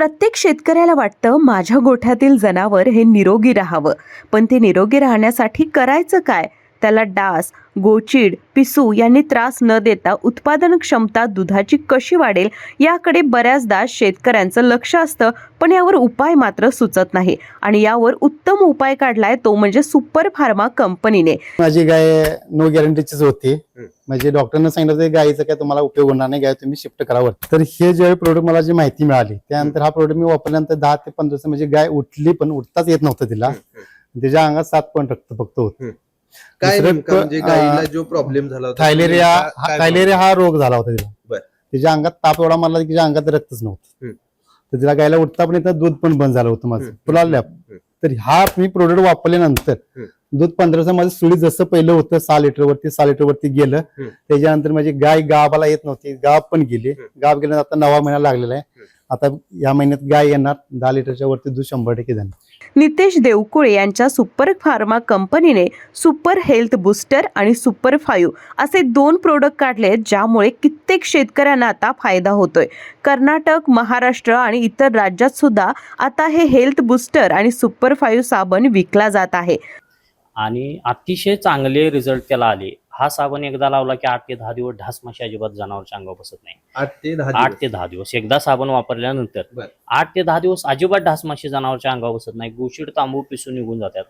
प्रत्येक शेतकऱ्याला वाटतं माझ्या गोठ्यातील जनावर हे निरोगी राहावं. पण ते निरोगी राहण्यासाठी करायचं काय? त्याला डास गोचीड पिसू यांनी त्रास न देता उत्पादन क्षमता दुधाची कशी वाढेल याकडे बऱ्याचदा शेतकऱ्यांचं लक्ष असतं पण यावर उपाय मात्र सुचत नाही. आणि यावर उत्तम उपाय काढलाय तो म्हणजे सुपर फार्मा कंपनीने. माझी गाय नो गॅरंटीचीच होती. म्हणजे डॉक्टरनं सांगितलं होतं, गायीचा काय तुम्हाला उपयोग होणार नाही गाय तुम्ही शिफ्ट करावर तर हे जे प्रोडक्ट मला जी माहिती मिळाली त्यानंतर हा प्रोडक्ट मी वापरल्यानंतर दहा ते पंधरा दिवस म्हणजे गाय उठली पण उठताच येत नव्हतं तिला. त्याच्या अंगात सात पॉईंट रक्त फक्त होत. काय दुसरं नेमका म्हणजे अं, जो प्रॉब्लेम झाला होता थायलेरिया नेमका काय थायलेरिया हा रोग झाला होता तिला बर. तिच्या अंगात ताप एवढा मारला की तिच्या अंगात रक्तच नव्हतं हम्म. तर तिला गायला उठता पण येतं दूध पण बंद झालं होतं माझं हम्म. हम्म. तर हा मी प्रोडक्ट वापरल्यानंतर हम्म. दूध पंधरा दिवसा माझं सुळी जसं पहिलं होतं सहा लिटर वरती सहा लिटर वरती गेलं हम्म. त्याच्यानंतर माझी गाय गावाला येत नव्हती गाव पण गेली हम्म. गाव गेल्यानंतर आता नवा महिना लागलेला आहे हम्म. आता या महिन्यात गाय येणार दहा लिटरच्या वरती दूध शंभर टक्के जाणार नितेश देवकुळे यांच्या सुपर फार्मा कंपनीने सुपर हेल्थ बुस्टर आणि सुपर फाईव्ह असे दोन प्रोडक्ट काढले आहेत ज्यामुळे कित्येक शेतकऱ्यांना आता फायदा होतोय. कर्नाटक महाराष्ट्र आणि इतर राज्यात सुद्धा आता हे हेल्थ बुस्टर आणि सुपर फाईव्ह साबण विकला जात आहे. आणि अतिशय चांगले रिझल्ट त्याला आले. हा साबण एकदा लावला की आठ ते दहा दिवस ढास माशी अजिबात जनावरच्या अंगावर बसत नाही. आठ ते दहा आठ दिवस. ते दहा दिवस. एकदा साबण वापरल्यानंतर. आठ ते दहा दिवस अजिबात ढास माशी जनावरच्या अंगावर बसत नाही. गोशीड तांबू पिसून निघून जातात.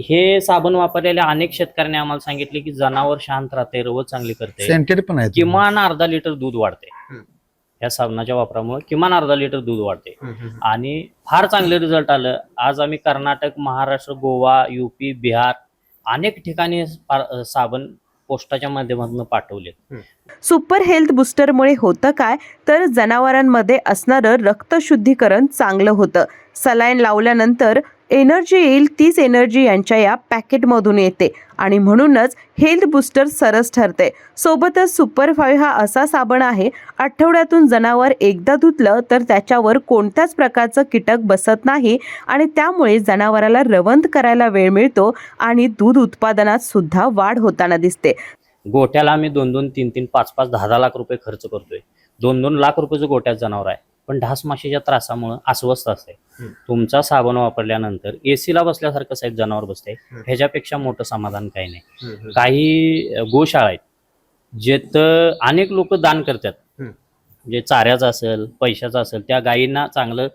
हे साबण वापरलेल्या अनेक शेतकऱ्यांनी आम्हाला सांगितले की जनावर शांत राहते रवत चांगली करते. सेंटेड पण आहे किमान अर्धा लिटर दूध वाढते. या साबणाच्या वापरामुळे किमान अर्धा लिटर दूध वाढते. आणि फार चांगले रिझल्ट आलं. आज आम्ही कर्नाटक महाराष्ट्र गोवा युपी बिहार अनेक ठिकाणी साबण पोस्टाच्या माध्यमातून पाठवले सुपर हेल्थ बुस्टरमुळे होतं काय? तर जनावरांमध्ये असणारं रक्तशुद्धीकरण चांगलं होतं. सलाईन लावल्यानंतर एनर्जी येईल तीच एनर्जी यांच्या या पॅकेटमधून येते. आणि म्हणूनच हेल्थ बूस्टर सरस ठरते. सोबतच सुपर फाईव्ह हा असा साबण आहे आठवड्यातून जनावर एकदा धुतलं तर त्याच्यावर कोणत्याच प्रकारचं कीटक बसत नाही आणि त्यामुळे जनावराला रवंथ करायला वेळ मिळतो आणि दूध उत्पादनात सुद्धा वाढ होताना दिसते. गोट्याला आम्ही दोन दोन तीन तीन पाच पाच दहा दहा लाख रुपये खर्च करतोय. दोन दोन लाख रुपयाचं गोट्यात जनावर आहे. पण ढास माशीच्या त्रासामुळे अस्वस्थ असते. तुमचा साबण वापरल्यानंतर एसीला बसल्यासारखं साहेब जनावर बसते. ह्याच्यापेक्षा मोठं समाधान काही नाही. काही गोशाळा आहेत जेथं अनेक लोक दान करतात. म्हणजे चाऱ्याचं असेल पैशाचं असेल त्या गायींना चांगलं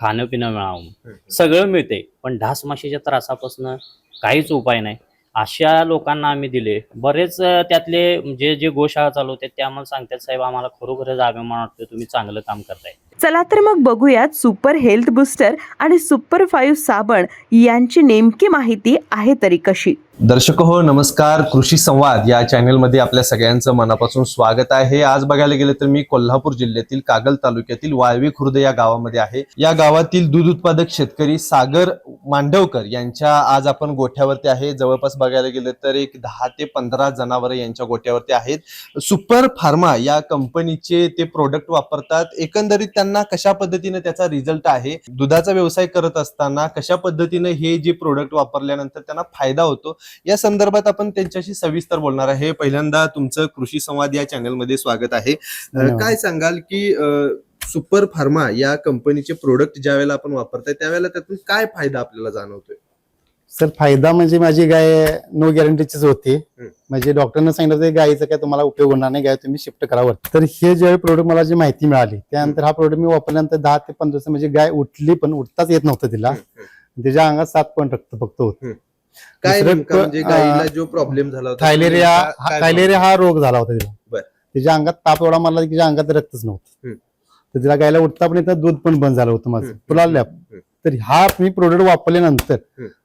खाणं पिणं मिळावं. सगळं मिळते पण ढास माशीच्या त्रासापासून काहीच उपाय नाही अशा लोकांना आम्ही दिले. बरेच त्यातले जे जे गोशाळा चालवते ते आम्हाला सांगतात साहेब आम्हाला खरोखरच अभिमान वाटतो तुम्ही चांगलं काम करताय. चला तर मग बघूयात सुपर हेल्थ बुस्टर आणि सुपर फाईव्ह साबण यांची नेमकी माहिती आहे तरी कशी? दर्शक हो नमस्कार. कृषी संवाद या चॅनलमध्ये आपल्या सगळ्यांचं मनापासून स्वागत आहे. आज बघायला गेलं तर मी कोल्हापूर जिल्ह्यातील कागल तालुक्यातील वाळवी खुर्द या गावामध्ये आहे. या गावातील दूध उत्पादक शेतकरी सागर मांडवकर यांच्या आज आपण गोठ्यावरती आहे. जवळपास बघायला गेलं तर एक दहा ते पंधरा जनावर यांच्या गोठ्यावरती आहेत. सुपर फार्मा या कंपनीचे ते प्रोडक्ट वापरतात. एकंदरीत त्यांना कशा पद्धतीने त्याचा रिझल्ट आहे? दुधाचा व्यवसाय करत असताना कशा पद्धतीने हे जे प्रोडक्ट वापरल्यानंतर त्यांना फायदा होतो? या संदर्भात आपण त्यांच्याशी सविस्तर बोलणार आहे. पहिल्यांदा तुमचं कृषी संवाद या चॅनलमध्ये स्वागत आहे. काय सांगाल की सुपर फार्मा या कंपनीचे प्रोडक्ट ज्या वेळेला आपण वापरताय त्यावेळेला त्यातून काय फायदा आपल्याला जाणवतोय? सर फायदा म्हणजे माझी गाय नो गॅरंटीचीच होती. म्हणजे डॉक्टरनं सांगितलं होतं, गायीचा काय तुम्हाला उपयोग होणार नाही गाय तुम्ही शिफ्ट करावर तर हे जे प्रोडक्ट मला जी माहिती मिळाली त्यानंतर हा प्रोडक्ट मी वापरल्यानंतर दहा ते पंधरा दिवस म्हणजे गाय उठली पण उठताच येत नव्हतं तिला. त्याच्या अंगात सात पॉईंट रक्त फक्त होत. काय म्हणजे गायीला जो प्रॉब्लेम झाला होता थायलेरिया थायलेरिया हा रोग झाला होता तिला. बर. त्याच्या अंगात ताप एवढा मारला की तिच्या अंगात रक्तच नव्हतं. तर तिला गायला उठता पण येतं दूध पण बंद झालं होतं माझं. तुला लॅप हम्म. तर हा मी प्रोडक्ट वापरल्यानंतर.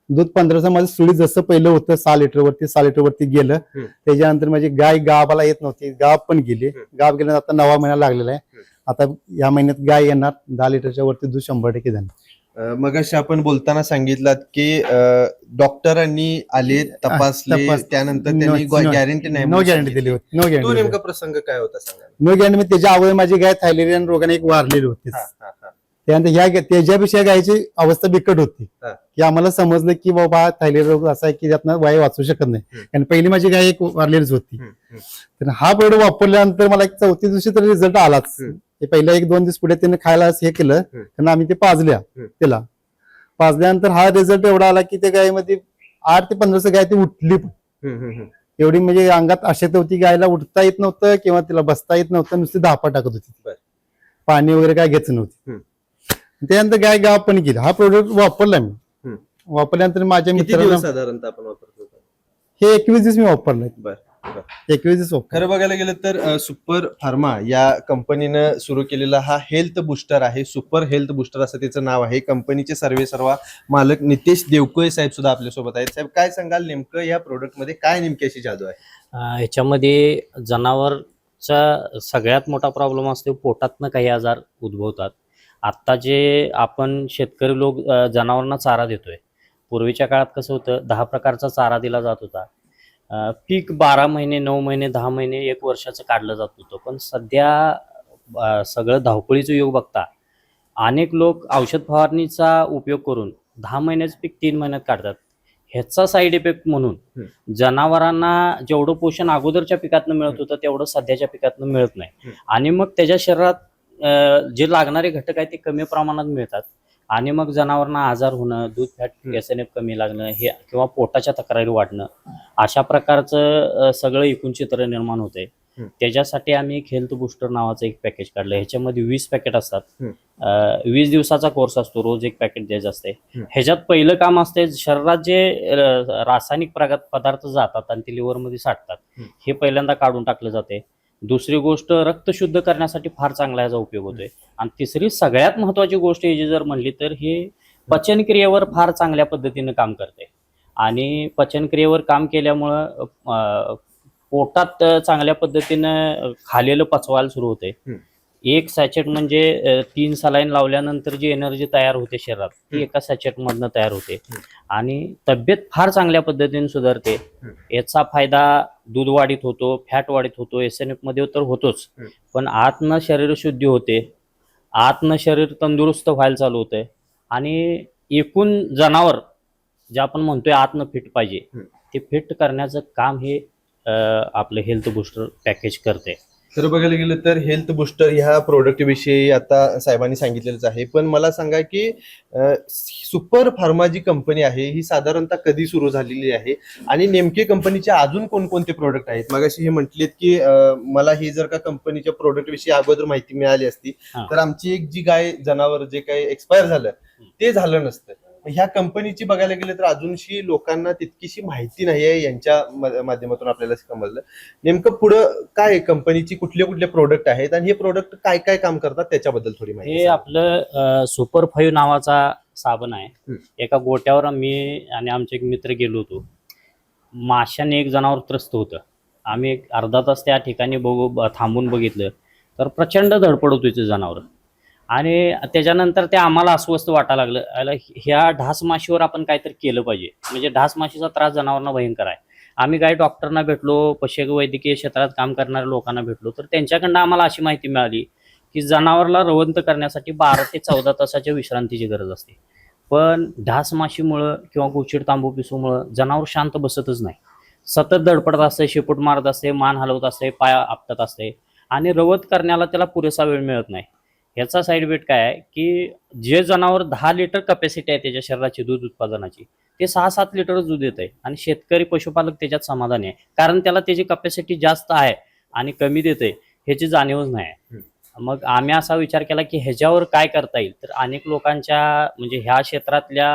दूध पंधरा दिवसा माझं सुळी जसं पहिलं होतं सहा लिटर वरती सहा लिटर वरती गेलं. त्याच्यानंतर माझी गाय गावाला येत नव्हती गाव पण गेली. गाव गेल्यानंतर आता नवा महिना लागलेला आहे. आता या महिन्यात गाय येणार दहा लिटरच्या वरती दूध शंभर टक्के जाणार अं, मगाशी आपण बोलताना सांगितलं की डॉक्टरांनी आले तपासले तपास- त्यानंतर त्यांनी गॅरंटी नाही नो म्हणून गॅरंटी सांगितली. दिली होती नो तो गॅरंटी नेमका प्रसंग काय होता सांगा नो गॅरंटी त्याच्या अगोदर माझी गाय थायलेरियन रोगाने एक वारलेली होती हा, हा, हा. त्यानंतर ह्या त्याच्यापेक्षा गायची अवस्था बिकट होती हा. की आम्हाला समजलं की बाबा थायलेरियन रोग असा आहे की त्यातनं वाय वाचू शकत नाही हम्म. कारण पहिली माझी गाय एक वारलेलीच होती हम्म, हम्म. तर हा प्रोडक्ट वापरल्यानंतर मला एक चौथी दिवशी तर रिझल्ट आलाच हम्म. ते पहिला एक दोन दिवस पुढे त्याने खायला हे केलं. कारण आम्ही ते पाजल्या. त्याला पाजल्यानंतर हा रिझल्ट एवढा आला की त्या गायीमध्ये आठ ते पंधरा गाय ती उठली पण. एवढी म्हणजे अंगात अशक्त होती गायला उठता येत नव्हतं किंवा तिला बसता येत नव्हतं नुसती धापा टाकत होती. पाणी वगैरे काय घ्यायचं नव्हती. त्यानंतर गाय गाव पण गेली हा प्रोडक्ट वापरला मी. वापरल्यानंतर माझ्या मित्रांना साधारणतः आपण वापरतो हे एकवीस दिवस मी वापरलंय बर एकवीस खरं बघायला गेलं तर सुपर फार्मा या कंपनीनं सुरू केलेला हा हेल्थ बुस्टर आहे. सुपर हेल्थ बुस्टर असं त्याचं नाव आहे. कंपनीचे सर्वे सर्व मालक नितेश देवकोळे साहेब सुद्धा आपल्यासोबत आहेत. साहेब काय सांगाल नेमकं या प्रोडक्टमध्ये? काय नेमकी अशी जादू आहे? ह्याच्यामध्ये जनावरचा सगळ्यात मोठा प्रॉब्लेम असतो पोटातनं काही आजार उद्भवतात. आत्ता जे आपण शेतकरी लोक जनावरांना चारा देतोय. पूर्वीच्या काळात कसं होतं दहा प्रकारचा चारा दिला जात होता. पीक बारा महिने नऊ महिने दहा महिने एक वर्षाचं काढलं जात होतं. पण सध्या सगळं धावपळीचं युग बघता अनेक लोक औषध फवारणीचा उपयोग करून दहा महिन्याचं पीक तीन महिन्यात काढतात. ह्याचा साईड इफेक्ट म्हणून जनावरांना जेवढं पोषण अगोदरच्या पिकातनं मिळत होतं तेवढं सध्याच्या पिकातनं मिळत नाही. आणि मग त्याच्या शरीरात जे लागणारे घटक आहेत ते कमी प्रमाणात मिळतात. आणि मग जनावरांना आजार होणं दूध फॅट हम्म. एस एन एफ कमी लागणं हे किंवा पोटाच्या तक्रारी वाढणं अशा प्रकारचं सगळं एकूण चित्र निर्माण हम्म. त्याच्यासाठी आम्ही एक हेल्थ बुस्टर नावाचं एक पॅकेज काढलं ह्याच्यामध्ये वीस पॅकेट असतात वीस दिवसाचा कोर्स असतो रोज एक पॅकेट द्यायचं असते. ह्याच्यात पहिलं काम असते शरीरात जे रासायनिक पदार्थ जातात आणि ते लिव्हरमध्ये साठतात. हे पहिल्यांदा काढून टाकलं जाते दुसरी गोष्ट रक्त शुद्ध करण्यासाठी फार चांगला याचा उपयोग होतोय आणि तिसरी सगळ्यात महत्वाची गोष्ट ही जी जर म्हणली तर हे पचनक्रियेवर फार चांगल्या पद्धतीनं काम करते आणि पचनक्रियेवर काम केल्यामुळं पोटात चांगल्या पद्धतीनं खालेलं पचवायला सुरू होते. एक सॅचेट म्हणजे तीन सलाईन लावल्यानंतर जी एनर्जी तयार होते शरीरात ती. एका सॅचेट मधनं तयार होते. आणि तब्येत फार चांगल्या पद्धतीने सुधारते. याचा फायदा दूध वाढीत होतो फॅट वाढीत होतो एस एन एफमध्ये तर होतोच. पण आतनं शरीर शुद्धी होते आतनं शरीर तंदुरुस्त व्हायला चालू होते आणि एकूण जनावर जे आपण म्हणतोय आतनं फिट पाहिजे. ते फिट करण्याचं काम हे आपलं हेल्थ बुस्टर पॅकेज करते तर बघायला गेलं तर हेल्थ बुस्टर ह्या प्रोडक्ट विषयी आता साहेबांनी सांगितलेलंच आहे. पण मला सांगा की अ, सुपर फार्मा जी कंपनी आहे ही साधारणतः कधी सुरू झालेली आहे? आणि नेमके कंपनीचे अजून कोणकोणते प्रोडक्ट आहेत? मगाशी हे म्हटलेत की अ, मला ही जर का कंपनीच्या प्रोडक्ट विषयी अगोदर माहिती मिळाली असती हा. तर आमची एक जी गाय जनावर जे काही एक्सपायर झालं ते झालं नसतं. ह्या कंपनीची बघायला गेलं तर अजूनशी लोकांना तितकीशी माहिती नाही आहे यांच्या माध्यमातून आपल्याला समजलं. नेमकं पुढं काय कंपनीची कुठले कुठले प्रोडक्ट आहेत? आणि हे प्रोडक्ट काय काय काम करतात? त्याच्याबद्दल थोडी माहिती हे. आपलं सुपर फाईव्ह नावाचा साबण आहे. एका गोट्यावर मी आणि आमचे एक मित्र गेलो होतो. माशाने एक जनावर त्रस्त होतं. आम्ही एक अर्धा तास त्या ठिकाणी बघू थांबून बघितलं. तर प्रचंड धडपड होती ते जनावर. आणि त्याच्यानंतर ते आम्हाला अस्वस्थ वाटायला लागलं. ह्या ढास माशीवर आपण काहीतरी केलं पाहिजे. म्हणजे ढास माशीचा त्रास जनावरांना भयंकर आहे. आम्ही काही डॉक्टरना भेटलो पशुवैद्यकीय क्षेत्रात काम करणाऱ्या लोकांना भेटलो. तर त्यांच्याकडनं आम्हाला अशी माहिती मिळाली की जनावरला रवंत करण्यासाठी बारा ते चौदा तासाच्या विश्रांतीची गरज असते. पण ढास माशीमुळं किंवा गोचिड तांबू पिसूमुळं जनावर शांत बसतच नाही. सतत धडपडत असते शेपूट मारत असते मान हलवत असते पाय आपटत असते. आणि रवत करण्याला त्याला पुरेसा वेळ मिळत नाही. ह्याचा साईड इफेक्ट काय आहे की जे जनावर दहा लिटर कपॅसिटी आहे त्याच्या शरीराची दूध उत्पादनाची ते सहा सात लिटर दूध देत आहे आणि शेतकरी पशुपालक त्याच्यात समाधानी आहे. कारण त्याला त्याची कपॅसिटी जास्त आहे आणि कमी देते ह्याची जाणीवच नाही आहे. मग आम्ही असा विचार केला की ह्याच्यावर काय करता येईल? तर अनेक लोकांच्या म्हणजे ह्या क्षेत्रातल्या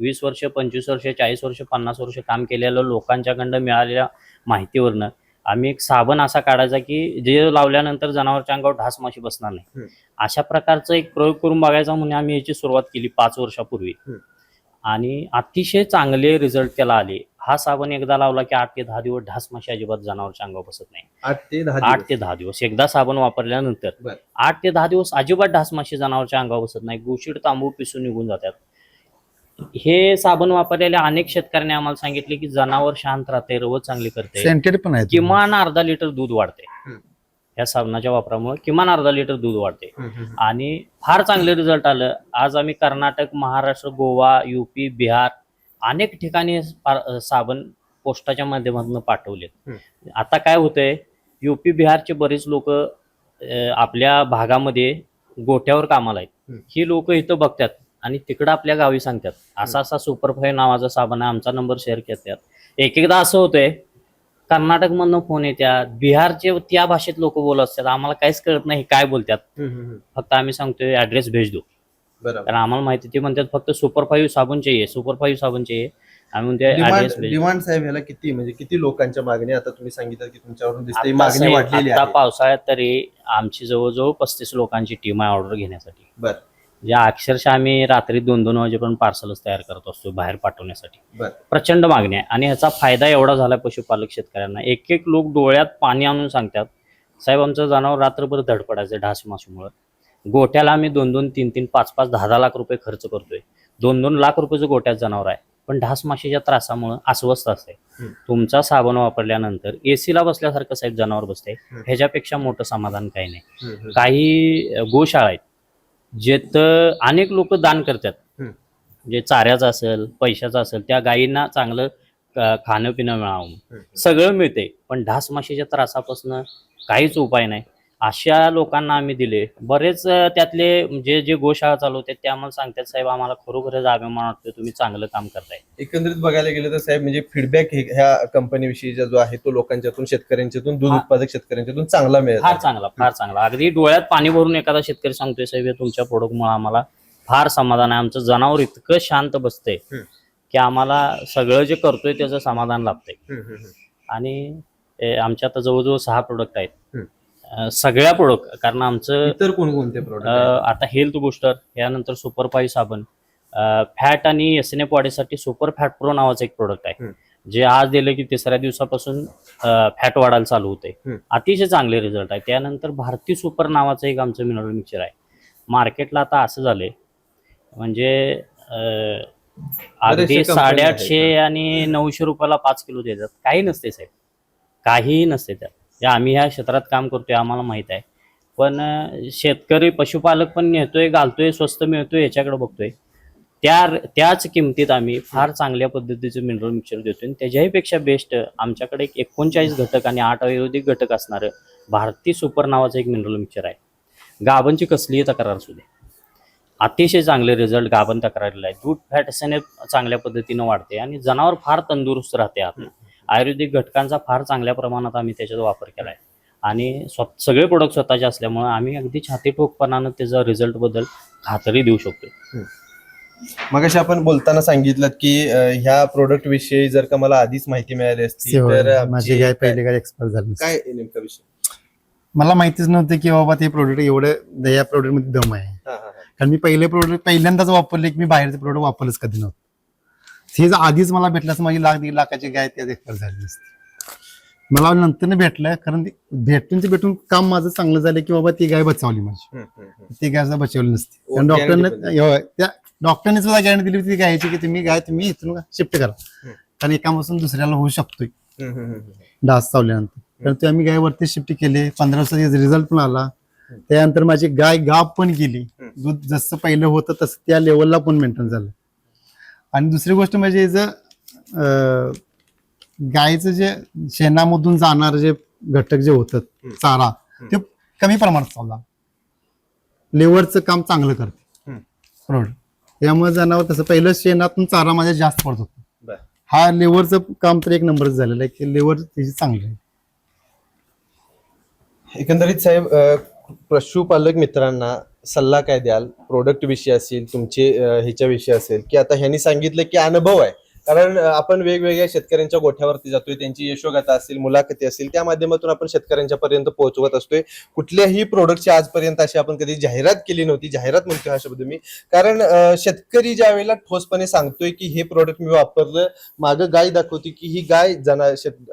वीस वर्ष पंचवीस वर्ष चाळीस वर्ष पन्नास वर्ष काम केलेलं लोकांच्याकडनं मिळालेल्या माहितीवरनं आम्ही एक साबण असा काढायचा की जे लावल्यानंतर जनावरच्या अंगावर ढास माशी बसणार नाही. अशा प्रकारचा एक प्रयोग करून बघायचा म्हणून आम्ही याची सुरुवात केली पाच वर्षापूर्वी. आणि अतिशय चांगले रिझल्ट त्याला आले हा साबण एकदा लावला की आठ ते दहा दिवस ढास माशी अजिबात जनावरच्या अंगावर बसत नाही आठ ते दहा दिवस. एकदा साबण वापरल्यानंतर. आठ ते दहा दिवस अजिबात ढासमाशी जनावरच्या अंगावर बसत नाही गोशीड तांबू पिसून निघून जातात हे साबण वापरलेल्या अनेक शेतकऱ्यांनी आम्हाला सांगितले की जनावर शांत राहते रवत चांगली करते. सेंटेड पण आहे किमान अर्धा लिटर दूध वाढते. हम्म. या साबणाच्या वापरामुळे किमान अर्धा लिटर दूध वाढते. आणि फार चांगले रिझल्ट आलं. आज आम्ही कर्नाटक महाराष्ट्र गोवा युपी बिहार अनेक ठिकाणी पा- साबण पोस्टाच्या माध्यमातून पाठवले हम्म. आता काय होतंय? युपी बिहारचे बरेच लोक आपल्या भागामध्ये गोट्यावर कामाला आहेत. हम्म. ही लोक इथं बघतात. आणि तिकडं आपल्या गावी सांगतात. असा असा सुपरफाय नावाचा साबण आहे आमचा नंबर शेअर करतात. एक एकदा असं होतंय कर्नाटकमधनं फोन येतात बिहारचे त्या भाषेत लोक बोलत असतात. आम्हाला काहीच कळत नाही काय बोलतात. फक्त आम्ही सांगतोय ऍड्रेस भेज दो कारण आम्हाला माहिती ते म्हणतात फक्त सुपर फाईव्ह साबण चाहिए सुपर फाईव्ह साबण चाहिए आम्ही म्हणतोय डिमांड साहेब ह्याला किती म्हणजे किती लोकांच्या मागणी? आता तुम्ही सांगितलं की तुमच्यावरून दिसते मागणी वाढलेली आहे. पावसाळ्यात तरी आमची जवळजवळ पस्तीस लोकांची टीम आहे ऑर्डर घेण्यासाठी. बर. म्हणजे अक्षरशः आम्ही रात्री दोन दोन वाजेपर्यंत पार्सलच तयार करत असतो बाहेर पाठवण्यासाठी. प्रचंड मागणी आहे. आणि ह्याचा फायदा एवढा झाला पशुपालक शेतकऱ्यांना. एक एक लोक डोळ्यात पाणी आणून सांगतात साहेब आमचं जनावर रात्रभर धडपडायचं ढास मासूमुळं गोट्याला आम्ही दोन दोन तीन तीन पाच पाच दहा दहा लाख रुपये खर्च करतोय. दोन दोन लाख रुपयाचं गोट्यात जनावर आहे. पण ढास माशीच्या त्रासामुळं अस्वस्थ असते. तुमचा साबण वापरल्यानंतर एसीला बसल्यासारखं साहेब जनावर बसते. ह्याच्यापेक्षा मोठं समाधान काही नाही. काही गोशाळा आहेत जेथ अनेक लोक दान करतात हम्म. जे चाऱ्याचं असेल पैशाचं असेल त्या गायींना चांगलं खाणं पिणं मिळावं. सगळं मिळते पण ढास माशीच्या त्रासापासून काहीच उपाय नाही अशा लोकांना आम्ही दिले बरेच त्यातले जे जे गोशाळा चालवतात ते आम्हाला सांगतात साहेब आम्हाला खरोखरच अभिमान वाटतो तुम्ही चांगलं काम करताय एकंदरीत बघायला गेलं तर साहेब म्हणजे फीडबॅक ह्या कंपनीविषयीचा जो आहे तो लोकांच्यातून शेतकऱ्यांच्यातून दूध. उत्पादक शेतकऱ्यांच्यातून चांगला मिळत फार. चांगला फार चांगला अगदी डोळ्यात पाणी भरून एखादा शेतकरी सांगतोय साहेब तुमच्या प्रोडक्टमुळे आम्हाला फार समाधान आहे आमचं जनावर इतकं शांत बसतंय. की आम्हाला सगळं जे करतोय त्याचं समाधान लाभतंय. आणि आमच्या आता जवळजवळ सहा प्रोडक्ट आहेत सगळ्या प्रोडक्ट कारण आमचं इतर कोणकोणते प्रोडक्ट आता हेल्थ बुस्टर यानंतर सुपर फाईव्ह साबण फॅट आणि एस एन एफ वाढीसाठी सुपर फॅट प्रो नावाचं एक प्रोडक्ट आहे. जे आज दिलं की तिसऱ्या दिवसापासून फॅट वाढायला चालू होते. अतिशय चांगले रिझल्ट आहे. त्यानंतर भारती सुपर नावाचं एक आमचं मिनरल मिक्सचर आहे. मार्केटला आता असं झालंय. म्हणजे अगदी साडेआठशे. आणि नऊशे रुपयाला पाच किलो देतात. काही नसते साहेब. काहीही नसते त्यात. या आम्ही ह्या क्षेत्रात काम करतोय आम्हाला माहीत आहे. पण शेतकरी पशुपालक पण नेतोय घालतोय स्वस्त मिळतोय याच्याकडे बघतोय. त्या त्याच किमतीत आम्ही फार चांगल्या पद्धतीचं मिनरल मिक्सर देतोय. त्याच्याही पेक्षा बेस्ट आमच्याकडे एक एकोणचाळीस घटक आणि आठ आयुर्वेदिक घटक असणारं भारती सुपर नावाचं एक मिनरल मिक्सर आहे. गाभनची कसलीही तक्रार असू दे. अतिशय चांगले रिझल्ट गाभण तक्रारीला आहे. दूध फॅट असणे चांगल्या पद्धतीनं वाढते आणि जनावर फार तंदुरुस्त राहते आत आयुर्वेदिक घटकांचा फार चांगल्या प्रमाणात आम्ही त्याच्यात वापर केला आहे आणि स्व सगळे प्रोडक्ट स्वतःचे असल्यामुळे आम्ही अगदी छाती ठोकपणानं त्याचा रिझल्टबद्दल खात्री देऊ शकतो मग आपण बोलताना सांगितलं की ह्या प्रोडक्ट विषयी जर का मला आधीच माहिती मिळाली असती तर आमची- माझी गाय पहिले गाय एक्सपायर झाली. काय नेमका विषय? मला माहितीच नव्हतं की बाबा ते प्रोडक्ट एवढं या प्रोडक्टमध्ये दम आहे. हा, हा, हा. कारण मी पहिले प्रोडक्ट पहिल्यांदाच वापरले की मी बाहेरचे प्रोडक्ट वापरलंच कधी नव्हतं. हे आधीच मला भेटलं असं माझी लाख दीड लाखाची गाय त्यात एक्सपायर झाली नसती. मला नंतर भेटलं कारण भेटून ते भेटून काम माझं चांगलं झालं की बाबा ती गाय बचावली माझी. ती गाय सुद्धा बचावली नसती. कारण डॉक्टरने त्या डॉक्टरने सुद्धा गॅरंटी दिली होती गायची की तुम्ही गाय तुम्ही इथून शिफ्ट करा. कारण एकापासून दुसऱ्याला होऊ शकतोय. डास चावल्यानंतर. तर ते आम्ही गाय वरती शिफ्ट केले पंधरा दिवसाचा रिझल्ट पण आला. त्यानंतर माझी गाय गाप पण गेली. दूध जसं पहिलं होतं तसं त्या लेवलला पण मेंटेन झालं. आणि दुसरी गोष्ट म्हणजे अं, गायचं जे शेणामधून जाणार जे घटक जे होतात. चारा ते कमी प्रमाणात चालला लेवरचं काम चांगलं करते. प्रोडक्ट त्यामुळे जनावर तसं पहिलं शेणातून चारा माझ्या जास्त पडत होता. हा लेवरचं काम तर एक नंबरच झालेलं आहे की लेवर त्याची चांगली आहे एकंदरीत साहेब पशुपालक मित्रांना सल्ला काय द्याल? प्रोडक्ट विषयी असेल तुमचे ह्याच्याविषयी असेल की आता ह्यांनी सांगितलं की अनुभव आहे. कारण आपण वेगवेगळ्या शेतकऱ्यांच्या गोठ्यावरती जातोय त्यांची यशोगाथा असतील मुलाखती असतील त्या माध्यमातून आपण शेतकऱ्यांच्या पर्यंत पोहोचवत असतोय. कुठल्याही प्रोडक्टची आजपर्यंत अशी आपण कधी जाहिरात केली नव्हती जाहिरात म्हणतोय हा शब्द मी. कारण शेतकरी ज्या वेळेला ठोसपणे सांगतोय की हे प्रोडक्ट मी वापरलं मागं गाय दाखवते की ही गाय जना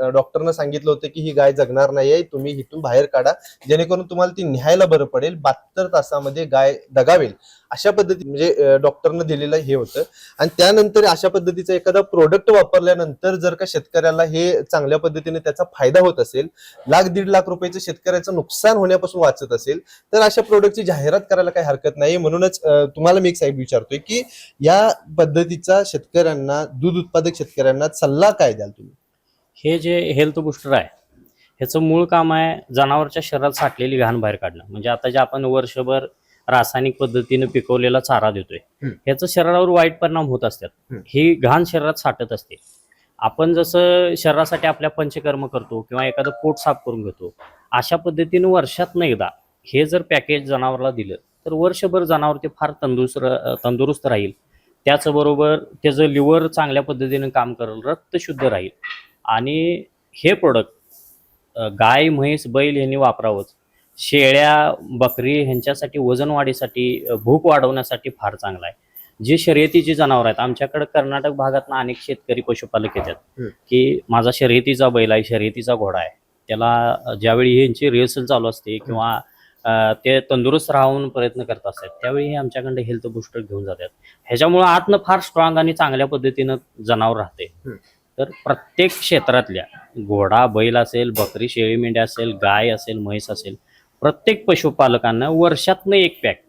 डॉक्टरनं सांगितलं होतं की ही गाय जगणार नाही तुम्ही इथून बाहेर काढा. जेणेकरून तुम्हाला ती न्यायला बरं पडेल बहात्तर तासामध्ये गाय दगावेल. अशा पद्धती म्हणजे डॉक्टरनं दिलेलं हे होतं. आणि त्यानंतर अशा पद्धतीचा एखादा प्रोडक्ट वापरल्यानंतर जर का शेतकऱ्याला हे चांगल्या पद्धतीने त्याचा फायदा होत असेल लाख दीड लाख रुपयाचं शेतकऱ्याचं नुकसान होण्यापासून वाचत असेल तर अशा प्रोडक्टची जाहिरात करायला काही हरकत नाही म्हणूनच तुम्हाला मी एक साहेब विचारतोय की या पद्धतीचा शेतकऱ्यांना दूध उत्पादक शेतकऱ्यांना सल्ला काय द्याल तुम्ही? हे जे हेल्थ बुस्टर आहे ह्याचं मूळ काम आहे जनावरच्या शरीरात साठलेली घाण बाहेर काढणं. म्हणजे आता जे आपण वर्षभर रासायनिक पद्धतीनं पिकवलेला चारा देतोय. ह्याचं शरीरावर वाईट परिणाम होत असतात. ही घाण शरीरात साठत असते. आपण जसं शरीरासाठी आपल्या पंचकर्म करतो किंवा एखादं पोट साफ करून घेतो अशा पद्धतीनं वर्षातनं एकदा हे जर पॅकेज जनावरला दिलं तर वर्षभर जनावर ते फार तंदुरुस्त तंदुरुस्त राहील. त्याचबरोबर त्याचं लिव्हर चांगल्या पद्धतीनं काम करेल रक्त शुद्ध राहील. आणि हे प्रोडक्ट गाय म्हैस बैल ह्यांनी वापरावंच. शेळ्या बकरी ह्यांच्यासाठी वजन वाढीसाठी भूक वाढवण्यासाठी फार चांगला आहे जे शर्यतीची जनावर आहेत आमच्याकडे कर्नाटक भागातनं अनेक शेतकरी पशुपालक येतात. की माझा शर्यतीचा बैल आहे शर्यतीचा घोडा आहे त्याला ज्यावेळी ह्यांची रिहर्सल चालू असते किंवा ते तंदुरुस्त राहून प्रयत्न करत असतात त्यावेळी हे आमच्याकडे हेल्थ बुस्टर घेऊन जातात ह्याच्यामुळं आतनं फार स्ट्रॉंग आणि चांगल्या पद्धतीनं जनावर राहते. तर प्रत्येक क्षेत्रातल्या घोडा बैल असेल बकरी शेळी मेंढ्या असेल गाय असेल म्हैस असेल प्रत्येक पशुपालकांना वर्षातनं एक पॅक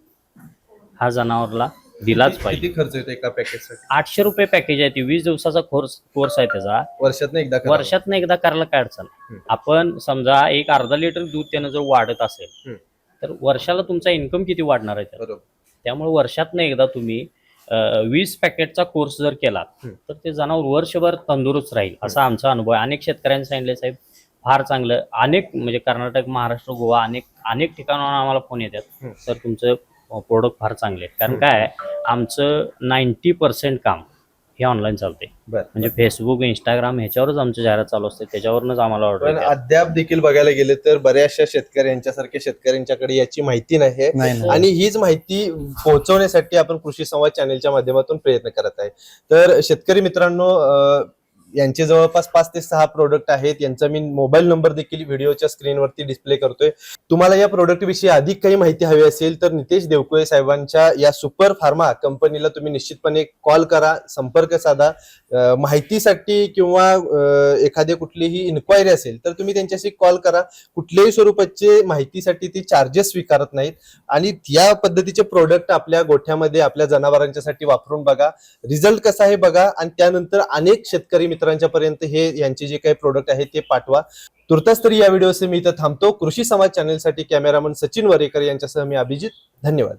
हा जनावरला दिलाच पाहिजे किती खर्च येतो एका पॅकेजसाठी आठशे रुपये पॅकेज आहे ती वीस दिवसाचा कोर्स कोर्स आहे त्याचा वर्षात एकदा करावं. वर्षातनं एकदा करायला काय अडचण हम्म. आपण समजा एक अर्धा लिटर दूध त्यानं जर वाढत असेल हम्म. तर वर्षाला तुमचा इन्कम किती वाढणार आहे त्यात? बरोबर त्यामुळे वर्षातनं एकदा तुम्ही अं, वीस पॅकेटचा कोर्स जर केला हम्म. तर ते जनावर वर्षभर तंदुरुस्त राहील असा आमचा अनुभव आहे अनेक शेतकऱ्यांनी सांगितले साहेब फार चांगलं. अनेक म्हणजे कर्नाटक महाराष्ट्र गोवा अनेक अनेक ठिकाणाहून आम्हाला फोन येतात. तर तुमचं प्रोडक्ट फार चांगले आहेत. कारण काय आमचं नाईन्टी पर्सेंट काम हे ऑनलाईन चालते बर. म्हणजे फेसबुक इंस्टाग्राम ह्याच्यावरच आमची जाहिरात चालू असते. त्याच्यावरच आम्हाला ऑर्डर अद्याप देखील बघायला गेले तर बऱ्याचशा शेतकऱ्यांच्यासारख्या शेतकऱ्यांच्याकडे याची माहिती नाही. आणि हीच माहिती पोहोचवण्यासाठी आपण कृषी संवाद चॅनेलच्या माध्यमातून प्रयत्न करत आहे. तर शेतकरी मित्रांनो यांचे जवळपास पाच ते सहा प्रोडक्ट आहेत. यांचा मी मोबाईल नंबर देखील व्हिडिओच्या स्क्रीनवरती डिस्प्ले करतोय. तुम्हाला या प्रोडक्ट विषयी अधिक काही माहिती हवी असेल तर नितेश देवकुळे साहेबांच्या या सुपर फार्मा कंपनीला तुम्ही निश्चितपणे कॉल करा संपर्क साधा. माहितीसाठी किंवा एखादी कुठलीही इन्क्वायरी असेल तर तुम्ही त्यांच्याशी कॉल करा. कुठल्याही स्वरूपाचे माहितीसाठी ते चार्जेस स्वीकारत नाहीत. आणि या पद्धतीचे प्रोडक्ट आपल्या गोठ्यामध्ये आपल्या जनावरांच्यासाठी वापरून बघा. रिझल्ट कसा आहे बघा. आणि त्यानंतर अनेक शेतकरी मित्रांच्या पर्यंत हे यांचे जे काही प्रोडक्ट आहेत ते पाठवा. तुर्तास तरी या व्हिडिओचे मी इथं थांबतो. कृषी समाज चॅनेलसाठी कॅमेरामन सचिन वरेकर यांच्यासह मी अभिजित. धन्यवाद.